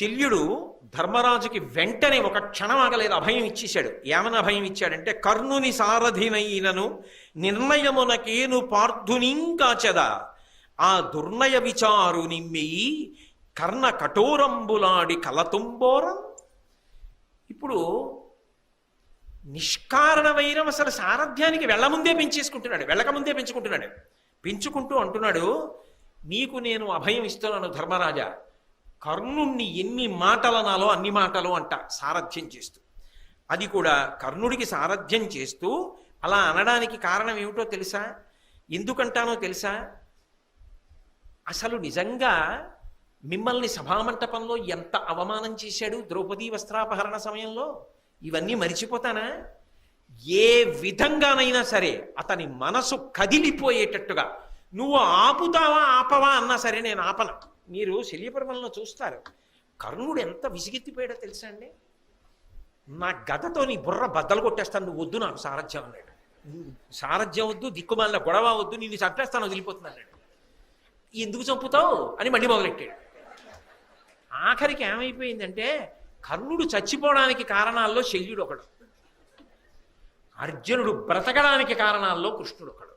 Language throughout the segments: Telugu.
శల్యుడు ధర్మరాజుకి వెంటనే ఒక క్షణం ఆగలేదు అభయం ఇచ్చేశాడు. ఏమని అభయం ఇచ్చాడంటే కర్ణుని సారథినైనను నిర్ణయమునకేను పార్థునింకాచద. ఆ దుర్ణయ విచారు నిమ్మియి కర్ణ కఠోరంబులాడి కలతుంబోరం. ఇప్పుడు నిష్కారణ వైరం అసలు సారథ్యానికి వెళ్ళముందే పెంచేసుకుంటున్నాడు వెళ్ళకముందే పెంచుకుంటున్నాడు. పెంచుకుంటూ అంటున్నాడు నీకు నేను అభయం ఇస్తున్నాను ధర్మరాజా కర్ణుణ్ణి ఎన్ని మాటలనాలో అన్ని మాటలు అంట సారథ్యం చేస్తూ. అది కూడా కర్ణుడికి సారథ్యం చేస్తూ అలా అనడానికి కారణం ఏమిటో తెలుసా? ఎందుకంటానో తెలుసా? అసలు నిజంగా మిమ్మల్ని సభామంటపంలో ఎంత అవమానం చేశాడు ద్రౌపదీ వస్త్రాపహరణ సమయంలో? ఇవన్నీ మరిచిపోతానా? ఏ విధంగానైనా సరే అతని మనసు కదిలిపోయేటట్టుగా నువ్వు ఆపుతావా ఆపవా అన్నా సరే నేను ఆపను. మీరు శల్యపర్వంలో చూస్తారు. కర్ణుడు ఎంత విసిగెత్తిపోయాడో తెలుసా అండి? నా గదతో నీ బుర్ర బద్దలు కొట్టేస్తాను నువ్వు వద్దు నాకు సారథ్యం అన్నాడు. సారథ్యం వద్దు దిక్కుమాలిన గొడవ వద్దు నిన్ను చంపేస్తాను వదిలిపోతుంది అన్నాడు. ఎందుకు చంపుతావు? అని మళ్ళీ మొదలెట్టాడు. ఆఖరికి ఏమైపోయిందంటే కర్ణుడు చచ్చిపోవడానికి కారణాల్లో శల్యుడు ఒకడు. అర్జునుడు బ్రతకడానికి కారణాల్లో కృష్ణుడు ఒకడు.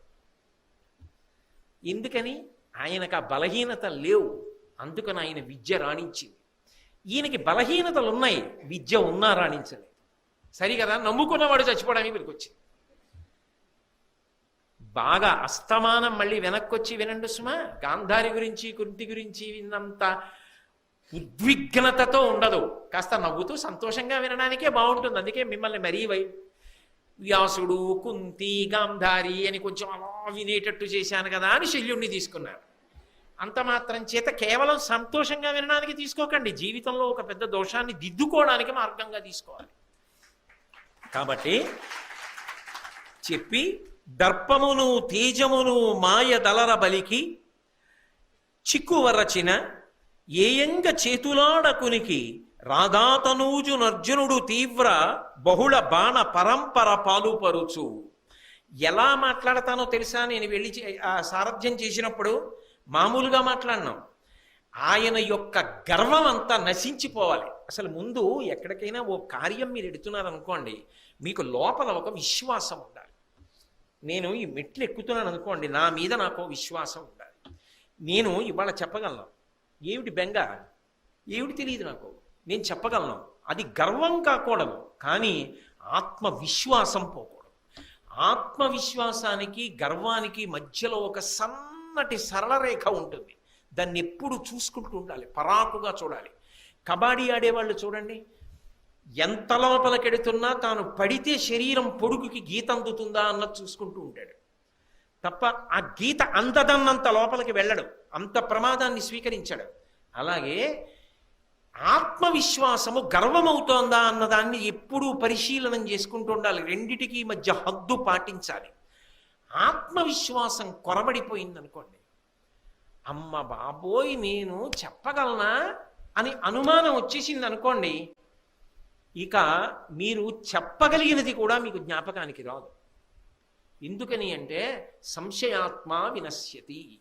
ఎందుకని? ఆయనకు ఆ బలహీనత లేవు. అందుకని ఆయన విద్య రాణించింది. ఈయనకి బలహీనతలు ఉన్నాయి విద్య ఉన్నా రాణించలేదు. సరి కదా? నమ్ముకున్నవాడు చచ్చిపోవడానికి వీరికి బాగా అస్తమానం మళ్ళీ వెనక్కొచ్చి వినండి సుమా గాంధారి గురించి కుంతి గురించి విన్నంత ఉద్విగ్నతతో ఉండదు. కాస్త నవ్వుతూ సంతోషంగా వినడానికే బాగుంటుంది. అందుకే మిమ్మల్ని మరీ వై వ్యాసుడు కుంతి గాంధారి అని కొంచెం అలా వినేటట్టు చేశాను కదా అని శల్యుణ్ణి తీసుకున్నాను అంత మాత్రం చేత కేవలం సంతోషంగా వినడానికి తీసుకోకండి. జీవితంలో ఒక పెద్ద దోషాన్ని దిద్దుకోవడానికి మార్గంగా తీసుకోవాలి. కాబట్టి చెప్పి దర్పమును తేజమును మాయ దళర బలికి చిక్కువరచిన ఏయంగ చేతులాడకునికి రాధాతనూజు నర్జునుడు తీవ్ర బహుళ బాణ పరంపర పాలుపరుచు. ఎలా మాట్లాడతానో తెలుసా? నేను వెళ్ళి చే- సారథ్యం చేసినప్పుడు మామూలుగా మాట్లాడినాం. ఆయన యొక్క గర్వం అంతా నశించిపోవాలి. అసలు ముందు ఎక్కడికైనా ఓ కార్యం మీరు ఎడుతున్నారనుకోండి మీకు లోపల ఒక విశ్వాసం ఉండాలి. నేను ఈ మెట్లు ఎక్కుతున్నాను అనుకోండి నా మీద నాకు విశ్వాసం ఉండాలి. నేను ఇవాళ చెప్పగలను. ఏమిటి బెంగ? ఏమిటి తెలియదు నాకు. నేను చెప్పగలను. అది గర్వం కాకూడదు. కానీ ఆత్మవిశ్వాసం పోకూడదు. ఆత్మవిశ్వాసానికి గర్వానికి మధ్యలో ఒక సన్నటి సరళ రేఖ ఉంటుంది. దాన్ని ఎప్పుడు చూసుకుంటూ ఉండాలి పరాకుగా చూడాలి. కబడ్డీ ఆడేవాళ్ళు చూడండి ఎంత లోపలికెడుతున్నా తాను పడితే శరీరం పొడుగుకి గీత అందుతుందా అన్నది చూసుకుంటూ ఉంటాడు. తప్ప ఆ గీత అందదన్నంత లోపలికి వెళ్ళడు అంత ప్రమాదాన్ని స్వీకరించాడు. అలాగే ఆత్మవిశ్వాసము గర్వమవుతోందా అన్నదాన్ని ఎప్పుడూ పరిశీలనం చేసుకుంటూ ఉండాలి. రెండిటికీ మధ్య హద్దు పాటించాలి. ఆత్మవిశ్వాసం కొరబడిపోయింది అనుకోండి అమ్మ బాబోయ్ నేను చెప్పగలనా? అని అనుమానం వచ్చేసింది అనుకోండి ఇక మీరు చెప్పగలిగినది కూడా మీకు జ్ఞాపకానికి రాదు. ఎందుకని అంటే సంశయాత్మ వినశ్యతి.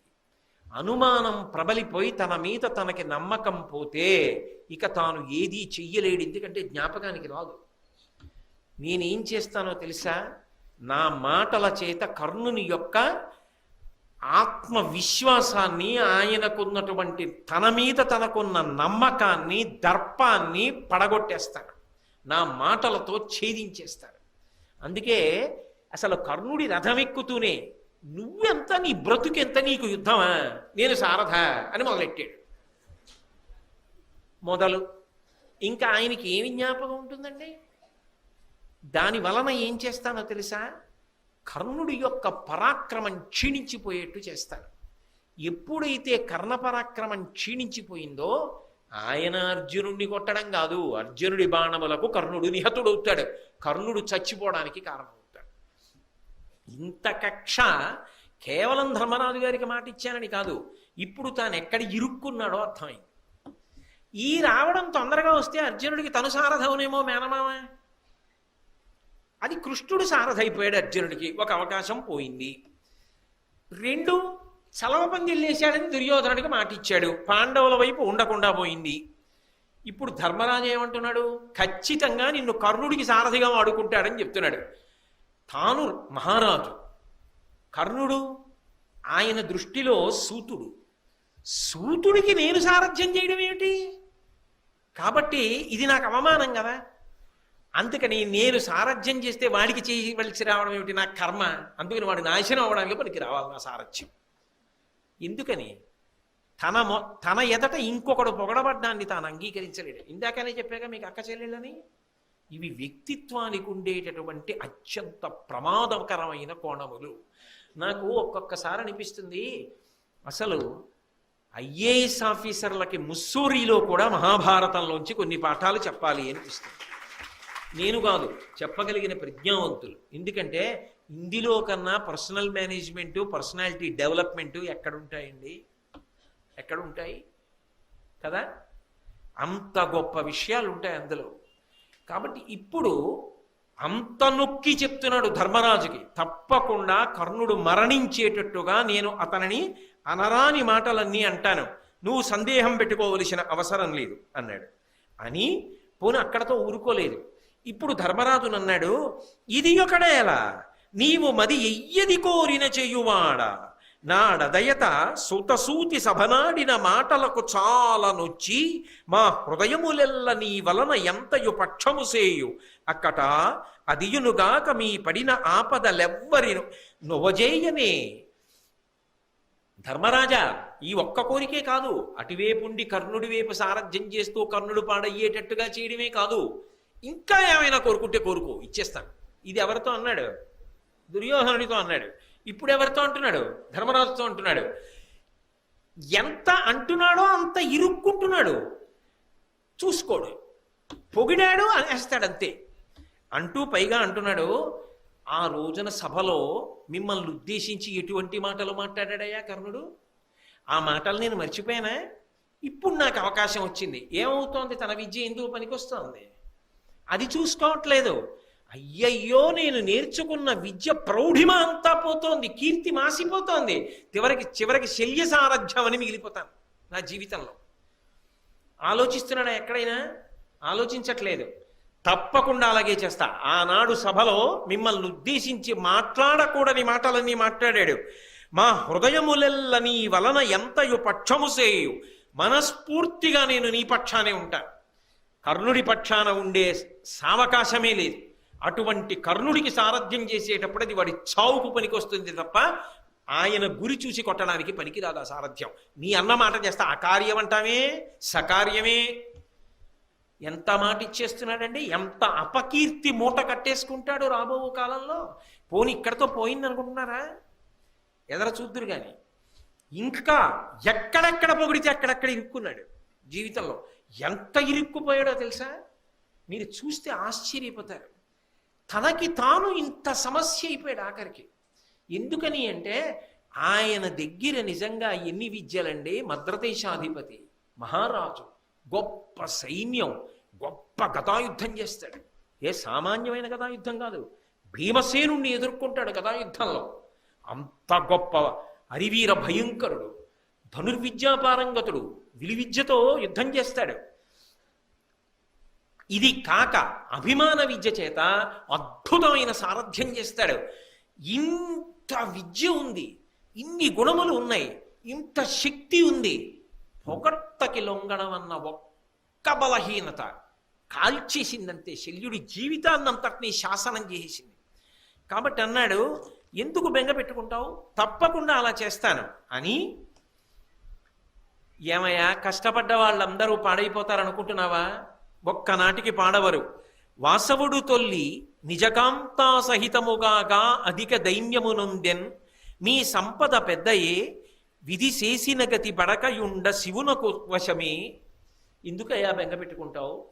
అనుమానం ప్రబలిపోయి తన మీద తనకి నమ్మకం పోతే ఇక తాను ఏదీ చెయ్యలేడు ఎందుకంటే జ్ఞాపకానికి రాదు. నేనేం చేస్తానో తెలుసా? నా మాటల చేత కర్ణుని యొక్క ఆత్మవిశ్వాసాన్ని ఆయనకున్నటువంటి తన మీద తనకున్న నమ్మకాన్ని దర్పాన్ని పడగొట్టేస్తాడు నా మాటలతో ఛేదించేస్తాడు అందుకే అసలు కర్ణుడి రథమెక్కుతూనే నువ్వెంత నీ బ్రతుకెంత నీకు యుద్ధమా? నేను సారథ అని మొదలెట్టాడు. మొదలు. ఇంకా ఆయనకి ఏమి జ్ఞాపకం ఉంటుందండి? దాని వలన ఏం చేస్తానో తెలుసా? కర్ణుడి యొక్క పరాక్రమం క్షీణించిపోయేట్టు చేస్తాడు. ఎప్పుడైతే కర్ణ పరాక్రమం క్షీణించిపోయిందో ఆయన అర్జునుడిని కొట్టడం కాదు. అర్జునుడి బాణములకు కర్ణుడు నిహతుడవుతాడు. కర్ణుడు చచ్చిపోవడానికి కారణమవుతాడు. ఇంత కక్ష కేవలం ధర్మరాజు గారికి మాట ఇచ్చానని కాదు. ఇప్పుడు తాను ఎక్కడ ఇరుక్కున్నాడో అర్థమైంది. ఈ రావడం తొందరగా వస్తే అర్జునుడికి తను సారథవునేమో మేనమామ? అది కృష్ణుడు సారథైపోయాడు అర్జునుడికి. ఒక అవకాశం పోయింది. రెండు చలవ పందిల్లేశాడని దుర్యోధనుడికి మాట ఇచ్చాడు పాండవుల వైపు ఉండకుండా పోయింది. ఇప్పుడు ధర్మరాజు ఏమంటున్నాడు? ఖచ్చితంగా నిన్ను కర్ణుడికి సారథిగా వాడుకుంటాడని చెప్తున్నాడు. తాను మహారాజు. కర్ణుడు ఆయన దృష్టిలో సూతుడు. సూతుడికి నేను సారథ్యం చేయడం ఏమిటి? కాబట్టి ఇది నాకు అవమానం కదా. అందుకని నేను సారథ్యం చేస్తే వాడికి చేయవలసి రావడం ఏమిటి? నా కర్మ. అందుకని వాడు నాశనం అవడానికి పనికి రావాలి నా సారథ్యం. ఎందుకని? తన మొ తన ఎదట ఇంకొకడు పొగడబడ్డాన్ని తాను అంగీకరించలేడు. ఇందాకనే చెప్పాక మీకు అక్క చెల్లెళ్ళని? ఇవి వ్యక్తిత్వానికి ఉండేటటువంటి అత్యంత ప్రమాదకరమైన కోణములు. నాకు ఒక్కొక్కసారి అనిపిస్తుంది అసలు ఐఏఎస్ ఆఫీసర్లకి ముస్సూరిలో కూడా మహాభారతంలోంచి కొన్ని పాఠాలు చెప్పాలి అనిపిస్తుంది. నేను కాదు చెప్పగలిగిన ప్రజ్ఞావంతులు. ఎందుకంటే ఇందులో కన్నా పర్సనల్ మేనేజ్మెంట్ పర్సనాలిటీ డెవలప్మెంట్ ఎక్కడుంటాయండి? ఎక్కడుంటాయి? కదా? అంత గొప్ప విషయాలు ఉంటాయి అందులో. కాబట్టి ఇప్పుడు అంత నొక్కి చెప్తున్నాడు ధర్మరాజుకి. తప్పకుండా కర్ణుడు మరణించేటట్టుగా నేను అతనిని అనరాని మాటలన్నీ అంటాను. నువ్వు సందేహం పెట్టుకోవలసిన అవసరం లేదు అన్నాడు. అని పోను అక్కడతో ఊరుకోలేదు. ఇప్పుడు ధర్మరాజు అన్నాడు ఇది ఒకడేలా నీవు మది ఎయ్యది కోరిన చెయ్యువాడా నాడదయత సుతసూతి సభనాడిన మాటలకు చాలా నొచ్చి మా హృదయములెల్ల నీ వలన ఎంతయు పక్షము సేయు? అక్కట అదియునుగాక మీ పడిన ఆపదలెవ్వరి నువజేయనే ధర్మరాజా ఈ ఒక్క కోరికే కాదు. అటువైపుండి కర్ణుడి వైపు సారథ్యం చేస్తూ కర్ణుడు పాడయ్యేటట్టుగా చేయడమే కాదు. ఇంకా ఏమైనా కోరుకుంటే కోరుకో ఇచ్చేస్తాను. ఇది ఎవరితో అన్నాడు? దుర్యోధనుడితో అన్నాడు. ఇప్పుడు ఎవరితో అంటున్నాడు? ధర్మరాజుతో అంటున్నాడు. ఎంత అంటున్నాడో అంత ఇరుక్కుంటున్నాడు. చూసుకోడు. పొగిడాడు అనేస్తాడు అంతే. అంటూ పైగా అంటున్నాడు ఆ రోజున సభలో మిమ్మల్ని ఉద్దేశించి ఎటువంటి మాటలు మాట్లాడాడయ్యా కర్ణుడు? ఆ మాటలు నేను మర్చిపోయానా? ఇప్పుడు నాకు అవకాశం వచ్చింది. ఏమవుతోంది? తన విద్య ఎందుకు పనికొస్తోంది? అది చూసుకోవట్లేదు. అయ్యయ్యో నేను నేర్చుకున్న విద్య ప్రౌఢిమ అంతా పోతోంది కీర్తి మాసిపోతోంది. చివరికి చివరికి శల్య సారథ్యం అని మిగిలిపోతాను నా జీవితంలో. ఆలోచిస్తున్నాడా ఎక్కడైనా? ఆలోచించట్లేదు. తప్పకుండా అలాగే చేస్తా. ఆనాడు సభలో మిమ్మల్ని ఉద్దేశించి మాట్లాడకూడని మాటలన్నీ మాట్లాడాడు. మా హృదయములెల్ల నీ వలన ఎంతయు పక్షము సేయు? మనస్ఫూర్తిగా నేను నీ పక్షానే ఉంటాను. కర్ణుడి పక్షాన ఉండే సావకాశమే లేదు. అటువంటి కర్ణుడికి సారథ్యం చేసేటప్పుడు అది వాడి చావుకు పనికొస్తుంది తప్ప ఆయన గురి చూసి కొట్టడానికి పనికిరాదు ఆ సారథ్యం. నీ అన్న మాట చేస్తా అకార్యం అంటామే సకార్యమే. ఎంత మాట ఇచ్చేస్తున్నాడండి? ఎంత అపకీర్తి మూట కట్టేసుకుంటాడు రాబో కాలంలో? పోని ఇక్కడతో పోయింది అనుకుంటున్నారా ఎదర చూద్దురు కానీ ఇంకా ఎక్కడెక్కడ పొగిడితే అక్కడక్కడ ఇరుక్కున్నాడు జీవితంలో. ఎంత ఇరుక్కుపోయాడో తెలుసా? మీరు చూస్తే ఆశ్చర్యపోతారు. తనకి తాను ఇంత సమస్య అయిపోయాడు ఆఖరికి. ఎందుకని అంటే ఆయన దగ్గర నిజంగా ఎన్ని విద్యలండి? మద్రదేశాధిపతి మహారాజు గొప్ప సైన్యం గొప్ప గదాయుద్ధం చేస్తాడు. ఏ సామాన్యమైన గదాయుద్ధం కాదు. భీమసేనుణ్ణి ఎదుర్కొంటాడు గదాయుద్ధంలో. అంత గొప్ప అరివీర భయంకరుడు. ధనుర్విద్యాపారంగతుడు విలువిద్యతో యుద్ధం చేస్తాడు. ఇది కాక అభిమాన విద్య చేత అద్భుతమైన సారథ్యం చేస్తాడు. ఇంత విద్య ఉంది ఇన్ని గుణములు ఉన్నాయి ఇంత శక్తి ఉంది. పొగట్టకి లొంగడం అన్న ఒక్క బలహీనత కాల్చేసిందంతే శల్యుడి జీవితాన్నంతటినీ శాసనం చేసేసింది. కాబట్టి అన్నాడు ఎందుకు బెంగ పెట్టుకుంటావు? తప్పకుండా అలా చేస్తాను. అని ఏమయ్యా కష్టపడ్డ వాళ్ళందరూ పాడైపోతారనుకుంటున్నావా? ఒక్కనాటికి పాడవరు. వాసవుడు తొల్లి నిజకాంతా సహితముగాగా అధిక దైన్యమునుందెన్ మీ సంపద పెద్దయే విధి చేసిన గతి పడకయుండ శివునకు వశమే. ఎందుకయ్యా బెంగపెట్టుకుంటావు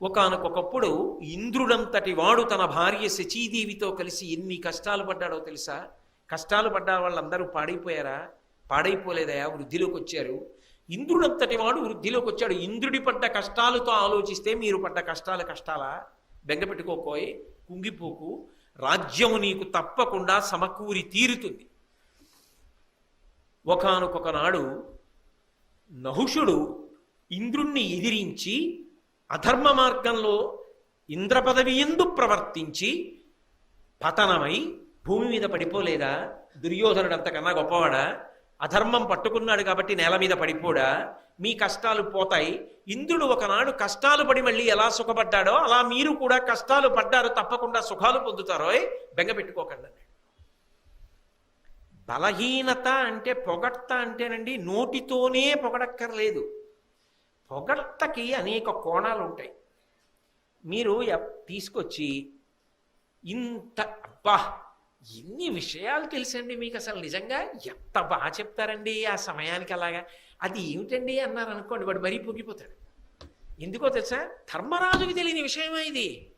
ఒకనకొకప్పుడు ఇంద్రుడంతటి వాడు తన భార్య శచీదేవితో కలిసి ఎన్ని కష్టాలు పడ్డాడో తెలుసా? కష్టాలు పడ్డ వాళ్ళందరూ పాడైపోయారా? పాడైపోలేదయా వృద్ధిలోకి వచ్చారు ఇంద్రుడంతటి వాడు వృద్ధిలోకి వచ్చాడు. ఇంద్రుడి పడ్డ కష్టాలతో ఆలోచిస్తే మీరు పడ్డ కష్టాలు కష్టాలా? బెంగపెట్టుకోపోయి కుంగిపోకు. రాజ్యము నీకు తప్పకుండా సమకూరి తీరుతుంది. ఒకనకొక నాడు నహుషుడు ఇంద్రుణ్ణి ఎదిరించి అధర్మ మార్గంలో ఇంద్ర పదవి ఎందు ప్రవర్తించి పతనమై భూమి మీద పడిపోలేదా? దుర్యోధనుడు అంతకన్నా గొప్పవాడా? అధర్మం పట్టుకున్నాడు కాబట్టి నేల మీద పడిపోడా? మీ కష్టాలు పోతాయి. ఇంద్రుడు ఒకనాడు కష్టాలు పడి మళ్ళీ ఎలా సుఖపడ్డాడో అలా మీరు కూడా కష్టాలు పడ్డారు తప్పకుండా సుఖాలు పొందుతారో. బెంగ పెట్టుకోకండి బలహీనత అంటే పొగడ్త అంటేనండి నోటితోనే పొగడక్కర్లేదు. పొగడ్తకి అనేక కోణాలు ఉంటాయి మీరు ఎప్- తీసుకొచ్చి ఇంత అబ్బా ఎన్ని విషయాలు తెలుసండి మీకు అసలు నిజంగా? ఎంత బాగా చెప్తారండి ఆ సమయానికి అలాగా? అది ఏమిటండి అన్నారు అనుకోండి వాడు మరీ పొంగిపోతాడు. ఎందుకో తెలుసా? ధర్మరాజుకి తెలియని విషయమే ఇది?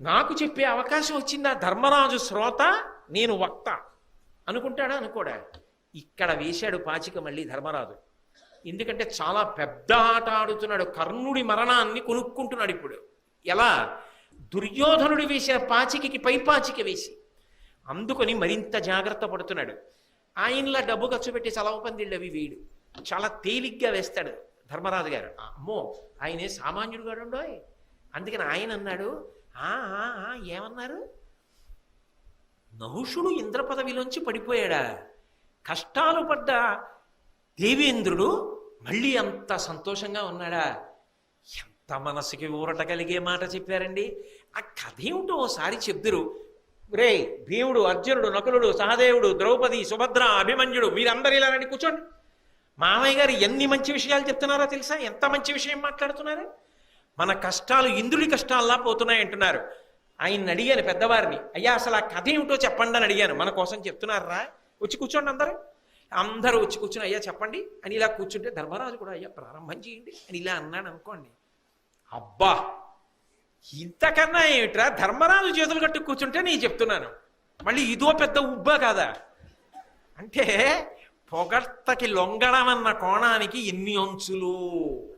నాకు చెప్పే అవకాశం వచ్చిందా ధర్మరాజు శ్రోత? నేను వక్త అనుకుంటాడా అనుకోడా? ఇక్కడ వేశాడు పాచిక మళ్ళీ ధర్మరాజు. ఎందుకంటే చాలా పెద్ద ఆట ఆడుతున్నాడు. కర్ణుడి మరణాన్ని కొనుక్కుంటున్నాడు ఇప్పుడు. ఎలా? దుర్యోధనుడు వేసిన పాచికకి పై పాచిక వేసి. అందుకొని మరింత జాగ్రత్త పడుతున్నాడు. ఆయనలా డబ్బు ఖర్చు పెట్టి చలవ పందిళ్ళు అవి వీడు. చాలా తేలిగ్గా వేస్తాడు ధర్మరాజు గారు. అమ్మో ఆయనే సామాన్యుడు గాడు అందుకని ఆయన అన్నాడు ఏమన్నారు? నహుషుడు ఇంద్ర పదవిలోంచి పడిపోయాడా? కష్టాలు పడ్డ దేవేంద్రుడు మళ్ళీ అంత సంతోషంగా ఉన్నాడా? ఎంత మనసుకి ఊరట కలిగే మాట చెప్పారండి. ఆ కథ ఏమిటో ఓసారి చెప్దురు. రే భీముడు అర్జునుడు నకులుడు సహదేవుడు ద్రౌపది సుభద్ర అభిమన్యుడు మీరందరూ ఇలా రండి కూర్చోండి. మామయ్య గారు ఎన్ని మంచి విషయాలు చెప్తున్నారో తెలుసా? ఎంత మంచి విషయం మాట్లాడుతున్నారు? మన కష్టాలు ఇంద్రుడి కష్టాల్లా పోతున్నాయి అంటున్నారు. ఆయన్ని అడిగాను పెద్దవారిని. అయ్యా అసలు ఆ కథ ఏమిటో చెప్పండి అని అడిగాను. మన కోసం చెప్తున్నారా? వచ్చి కూర్చోండి అందరూ. అందరూ వచ్చి కూర్చుని అయ్యా చెప్పండి. అని ఇలా కూర్చుంటే ధర్మరాజు కూడా అయ్యా ప్రారంభం చేయండి. అని ఇలా అన్నాడు అనుకోండి. అబ్బా! ఇంతకన్నా ఏమిట్రా? ధర్మరాజు చేతులు కట్టు కూర్చుంటే నేను చెప్తున్నాను. మళ్ళీ ఇదో పెద్ద ఉబ్బా కాదా? అంటే పొగడ్తకి లొంగడం అన్న కోణానికి ఎన్ని అంచులు.